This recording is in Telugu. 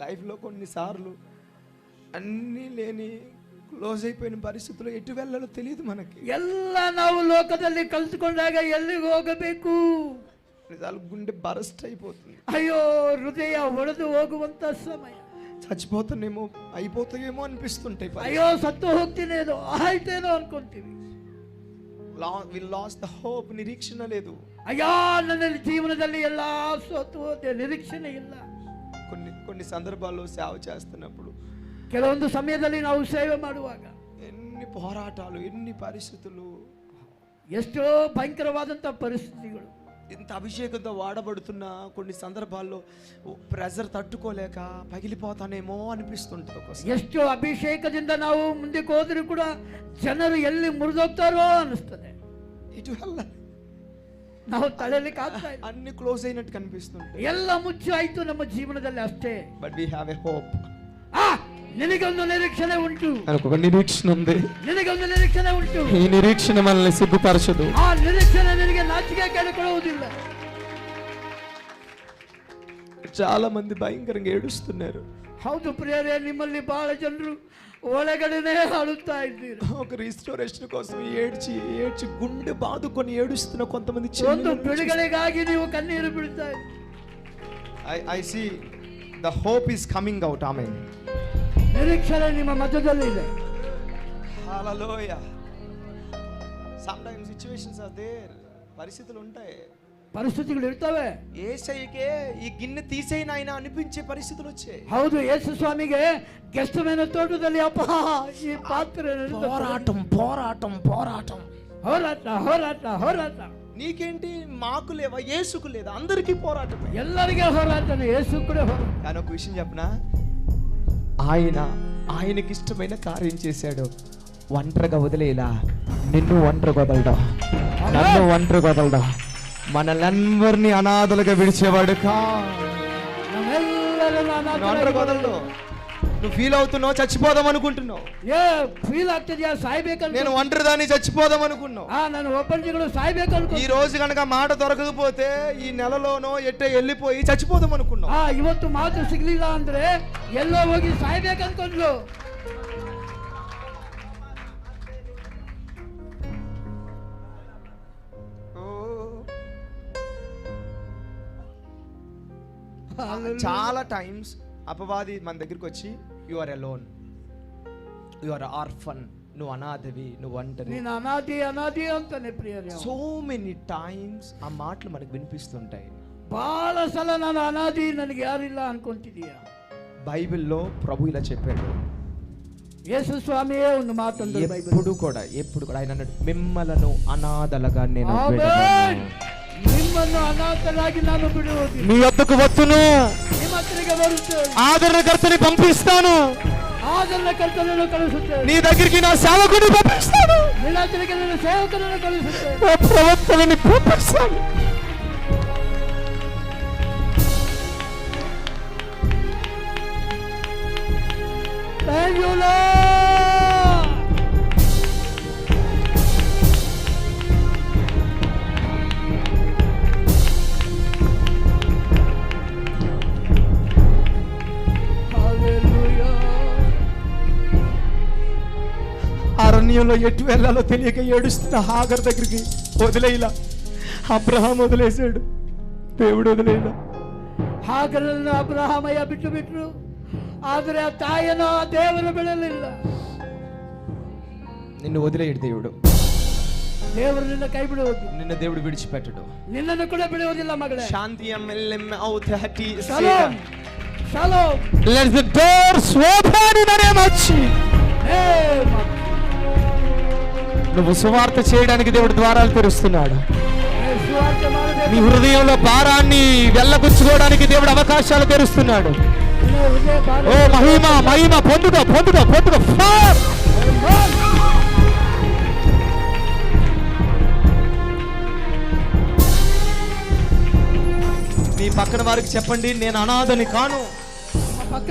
లైఫ్లో కొన్నిసార్లు అన్నీ లేని క్లోజ్ అయిపోయిన పరిస్థితుల్లో ఎటు వెళ్ళాలో తెలియదు మనకి ಎಲ್ಲ ನಾವು ಲೋಕದಲ್ಲಿ ಕಲ್ತ್ಕೊಂಡಾಗ ಎಲ್ಲಿಗೆ ಹೋಗಬೇಕು కొన్నిసార్లు గుండె బరస్ట్ అయిపోతుంది ಅಯ್ಯೋ ಹೃದಯ ಒಡೆದು ಹೋಗುವಂತ ಸಮಯ చచ్చిపోతానేమో అయిపోతాయేమో అనిపిస్తుంటాయి ಅಯ್ಯೋ ಸತ್ತು ಹೋಗ್ತೀನೇನೋ ಆಯ್ತೇನೋ ಅನ್ಕೊಂತೀವಿ విల్ లాస్ ద హోప్ నిరీక్షణ లేదు ಅಯ್ಯೋ ನನ್ನ ಜೀವನದಲ್ಲಿ ಎಲ್ಲ ಸೋತು ಹೋದೆ ನಿರೀಕ್ಷಣೆ ಇಲ್ಲ కొన్ని కొన్ని సందర్భాల్లో సేవ చేస్తున్నప్పుడు ಕೆಲವೊಂದು ಸಮಯದಲ್ಲಿ ನಾವು ಸೇವೆ ಮಾಡುವಾಗ ఎన్ని పోరాటాలు ఎన్ని పరిస్థితులు ಎಷ್ಟೋ ಭಯಂಕರವಾದಂಥ ಪರಿಸ್ಥಿತಿಗಳು ఇంత అభిషేకంతో వాడబడుతున్న కొన్ని సందర్భాల్లో ప్రెజర్ తట్టుకోలేక పగిలిపోతానేమో అనిపిస్తుంటుంది ఒక్కోసారి ಎಷ್ಟು ಅಭಿಷೇಕದಿಂದ ನಾವು ಮುಂದಕ್ಕೆ ಹೋದರೂ ಕೂಡ ಜನರು ಎಲ್ಲಿ ಮುರಿದೋಗ್ತಾರೋ ಅನಿಸ್ತದೆ ఇటు వెళ్ళాలి ನಾವು ತಡೆಯಲಿಕ್ಕೆ ಆಗ್ತಾ ಇಲ್ಲ అన్ని క్లోజ్ అయినట్టు కనిపిస్తుంటాయి ಎಲ್ಲ ಮುಚ್ಚಿ ಆಯ್ತು ನಮ್ಮ ಜೀವನದಲ್ಲಿ ಅಷ್ಟೇ but we have a hope ಆ ನಿನಗೊಂದು ನಿರೀಕ್ಷಣೆ ಉಂಟು మనకు ఒక నిరీక్షణ ఉంది ನಿನಗೊಂದು ನಿರೀಕ್ಷಣೆ ಉಂಟು ఈ నిరీక్షణ మనల్ని సిగ్గుపరచదు ಆ ನಿರೀಕ್ಷಣೆ ನಿನಗೆ ನಾಚಿಕೆ ಕೆಳಕೊಳ್ಳುವುದಿಲ್ಲ చాలా మంది భయంకరంగా ఏడుస్తున్నారు ಹೌದು ಪ್ರಿಯರೇ ನಿಮ್ಮಲ್ಲಿ ಬಹಳ ಜನರು ఓలగడనే అడుగుతా ఒక రిస్టోరేషన్ కోసం ఏడ్చి ఏడ్చి గుండె బాదుకొని ఏడుస్తున్న కొంతమంది చందు పిడుగలిగాగి నీవు కన్నీరు పిడుతాయి. I I see the hope is coming out ఆమె ನಿರೀಕ್ಷಣೆ ನಿಮ್ಮ ಮಧ್ಯದಲ್ಲಿ ಇದೆ hallelujah sometimes situations are there పరిస్థితులు ఉంటాయి. ಪರಿಸ್ಥಿತಿಗಳು ಇರ್ತವೆ ఏసైకే ఈ గిన్నె తీసేయన ఆయన అనిపించే పరిస్థితులు వచ్చాయి ಹೌದು ಯೇಸು ಸ್ವಾಮಿಗೆ ಗೆಸ್ಟ್ ಮೇನ ತೋಟದಲ್ಲಿ ಅಪ್ಪ ಈ ಪಾತ್ರೆ ನಡೆದ- పోరాటం పోరాటం పోరాటం ಹೋರಾಟ ಹೋರಾಟ ಹೋರಾಟ నీకేంటి మాకు లేవా ఏసుకు లేదా అందరికీ పోరాటమే ಎಲ್ಲರಿಗೆ ಹೋರಾಟನೆ ಯೇಸು ಕೂಡ ಹೋರಾಟ కానీ ఒక విషయం చెప్పనా ఆయన ఆయనకి ఇష్టమైన కార్యం చేశాడు ఒంటరిగా వదిలేలా నిన్ను ఒంటరిగా వదలడం నన్ను ఒంటరిగా వదలడం మనల్ని అందరినీ అనాథలుగా విడిచేవాడు కా ನಮ್ಮೆಲ್ಲರನ್ನು నువ్వు ఒంటరిగా వదలడు నువ్వు ఫీల్ అవుతున్నావు చచ్చిపోదాం అనుకుంటున్నావు ಏ ಫೀಲ್ ಆಗ್ತಿದ್ಯಾ ಸಾಯ್ಬೇಕಂತ నేను ఒంటరిదాన్ని చచ్చిపోదాం అనుకున్నావు ಆ ನಾನು ಒಬ್ಬಂಟಿಗಳು ಸಾಯ್ಬೇಕು ಅನ್ಕೊ ఈ రోజు కనుక మాట దొరకకపోతే ఈ నెలలోనో ఎట్టే వెళ్ళిపోయి చచ్చిపోదాం అనుకున్నావు ಆ ಇವತ್ತು ಮಾತು ಸಿಗ್ಲಿಲ್ಲ ಅಂದ್ರೆ ಎಲ್ಲೋ ಹೋಗಿ ಸಾಯ್ಬೇಕು ಅನ್ಕೊಂಡ್ಲು చాలా టైమ్స్ అపవాది మన దగ్గరికి వచ్చి you are alone you are orphan నువ్వు అనాథవి నువ్వు అంటే అనాది అనాథి అనాథి అంతనే ప్రియ సో మెనీ టైమ్స్ ఆ మాటలు మనకు వినిపిస్తుంటాయి. బాలసల నన్ను అనాథి నన్ను యారిలా అనుకుంటుంది బైబిల్లో ప్రభు ఇలా చెప్పాడు. యేసు స్వామియే ఉన్న మాట ఎప్పుడు కూడా ఎప్పుడు కూడా ఆయన మిమ్మలను అనాథలుగా నేను మీ వద్దకు వస్తును ఆదరణకర్తని పంపిస్తాను నీ దగ్గరికి నా సేవకుని పంపిస్తాను ప్రవర్తనని పంపిస్తాను Thank you, Lord. అరణ్యంలో ఎటు వెళ్ళాలో తెలియక ఏడుస్తున్న హాగర్ దగ్గరికి వదిలేలా అబ్రహాం వదిలేశాడు దేవుడు వదిలేలా ಹಾಗರನ್ನು ಅಬ್ರಹಾಮಯ್ಯ ಬಿಟ್ಟು ಬಿಟ್ರು ಆದರೆ ಆ ತಾಯಿಯನ್ನು ಆ ದೇವರು ಬಿಡಲಿಲ್ಲ నిన్ను వదిలేయడు దేవుడు ದೇವರು ನಿನ್ನ ಕೈ ಬಿಡುವುದಿಲ್ಲ నిన్ను దేవుడు విడిచిపెట్టడు ನಿನ್ನನ್ನು ಕೂಡ ಬಿಡುವುದಿಲ್ಲ ಮಗಳೇ శాంతి MLA అవుతాటి shalom shalom Let the doors open in the name of Jesus. ಹೇ ಮ- నువ్వు సువార్త చేయడానికి దేవుడు ద్వారాలు తెరుస్తున్నాడు. నీ హృదయంలో భారాన్ని వెళ్ళగుచ్చుకోవడానికి దేవుడు అవకాశాలు తెరుస్తున్నాడు. ఓ మహిమ మహిమ పొందుక పొందుక పొందుక. మీ పక్కన వారికి చెప్పండి నేను అనాథని కాను. పక్క